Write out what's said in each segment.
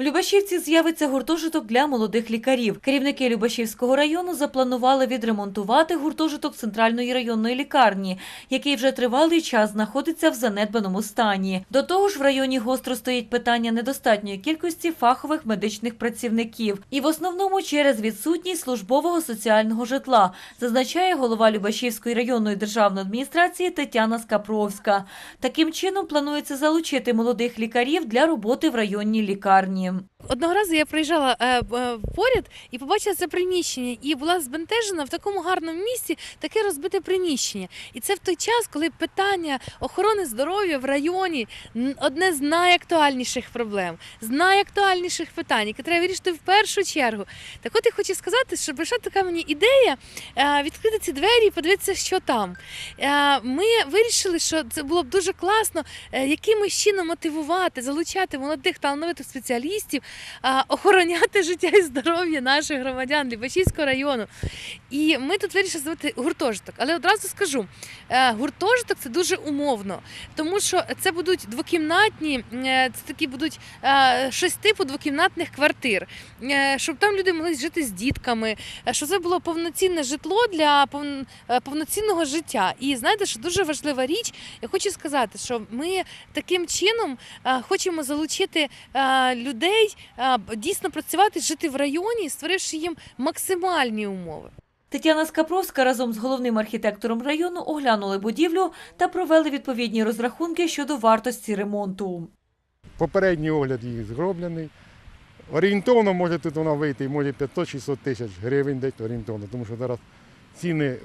В Любашівці з'явиться гуртожиток для молодих лікарів. Керівники Любашівського району запланували відремонтувати гуртожиток центральної районної лікарні, який вже тривалий час знаходиться в занедбаному стані. До того ж, в районі гостро стоїть питання недостатньої кількості фахових медичних працівників, і в основному через відсутність службового соціального житла, зазначає голова Любашівської районної державної адміністрації Тетяна Скапровська. Таким чином планується залучити молодих лікарів для роботи в районній лікарні. Одного разу я проїжджала е, е, поряд і побачила це приміщення, і була збентежена в такому гарному місці таке розбите приміщення. І це в той час, коли питання охорони здоров'я в районі одне з найактуальніших проблем, з найактуальніших питань, яке треба вирішити в першу чергу. Так от я хочу сказати, що прийшла така мені ідея е, відкрити ці двері і подивитися, що там. Е, Ми вирішили, що це було б дуже класно е, якимось чином мотивувати, залучати молодих талановитих спеціалістів, а, охороняти життя і здоров'я наших громадян Лібачівського району. І ми тут вирішили зробити гуртожиток. Але одразу скажу, е, гуртожиток це дуже умовно, тому що це будуть двокімнатні, е, це такі будуть е, щось типу двокімнатних квартир, е, щоб там люди могли жити з дітками, е, щоб це було повноцінне житло для е, повноцінного життя. І знаєте, що дуже важлива річ, я хочу сказати, що ми таким чином е, хочемо залучити е, людей дійсно працювати, жити в районі, створивши їм максимальні умови. Тетяна Скапровська разом з головним архітектором району оглянули будівлю та провели відповідні розрахунки щодо вартості ремонту. Попередній огляд їх зроблений. Орієнтовно може тут вона вийти, може 500-600 тисяч гривень десь орієнтовно, тому що зараз ціни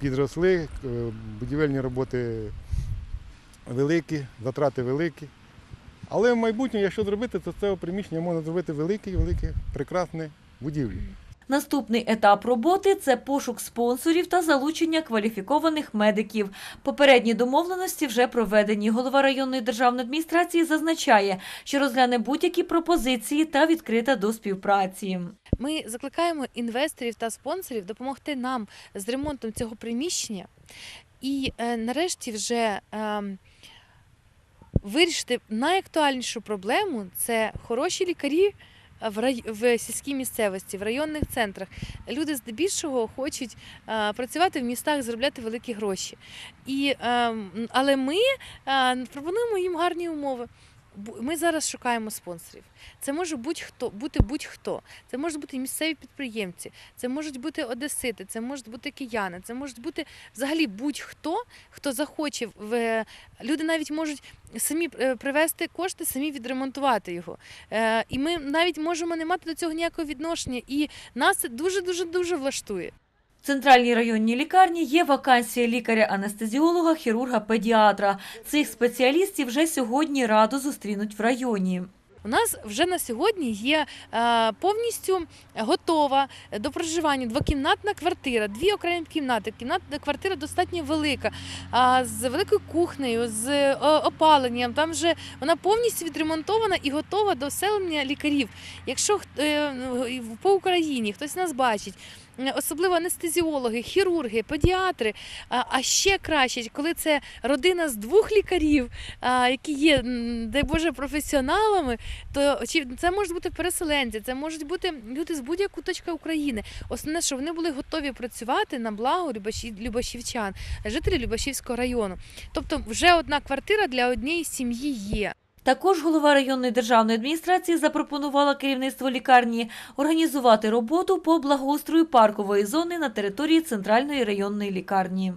підросли, е, будівельні роботи великі, затрати великі. Але в майбутньому, якщо зробити, то цього приміщення можна зробити велике, велике, прекрасне будівлю. Наступний етап роботи це пошук спонсорів та залучення кваліфікованих медиків. Попередні домовленості вже проведені. Голова районної державної адміністрації зазначає, що розгляне будь-які пропозиції та відкрита до співпраці. Ми закликаємо інвесторів та спонсорів допомогти нам з ремонтом цього приміщення і е, нарешті вже е, вирішити найактуальнішу проблему це хороші лікарі. В рай... в сільській місцевості, в районних центрах люди здебільшого хочуть е, працювати в містах, заробляти великі гроші. І, е, але ми е, пропонуємо їм гарні умови. Ми зараз шукаємо спонсорів. Це може будь-хто бути будь-хто. Це можуть бути місцеві підприємці, це можуть бути одесити, це можуть бути кияни, це можуть бути взагалі будь-хто, хто захоче в люди навіть можуть самі е, привезти кошти, самі відремонтувати його. Е, І ми навіть можемо не мати до цього ніякого відношення. І нас це дуже дуже дуже влаштує. Центральній районній лікарні є вакансія лікаря-анестезіолога, хірурга, педіатра. Цих спеціалістів вже сьогодні радо зустрінуть в районі. У нас вже на сьогодні є е, повністю готова до проживання двокімнатна квартира, дві окремі кімнати. Кімнатна квартира достатньо велика, з великою кухнею, з е, опаленням. Там вже вона повністю відремонтована і готова до вселення лікарів. Якщо е, ну, по Україні хтось нас бачить. Е, Особливо анестезіологи, хірурги, педіатри. А ще краще, коли це родина з двох лікарів, які є, дай Боже, професіоналами, то це можуть бути переселенці, це можуть бути люди з будь-якої точки України. Основне, що вони були готові працювати на благо Любаші- Любашівчан, жителів Любашівського району. Тобто, вже одна квартира для однієї сім'ї є. Також голова районної державної адміністрації запропонувала керівництву лікарні організувати роботу по благоустрою паркової зони на території центральної районної лікарні.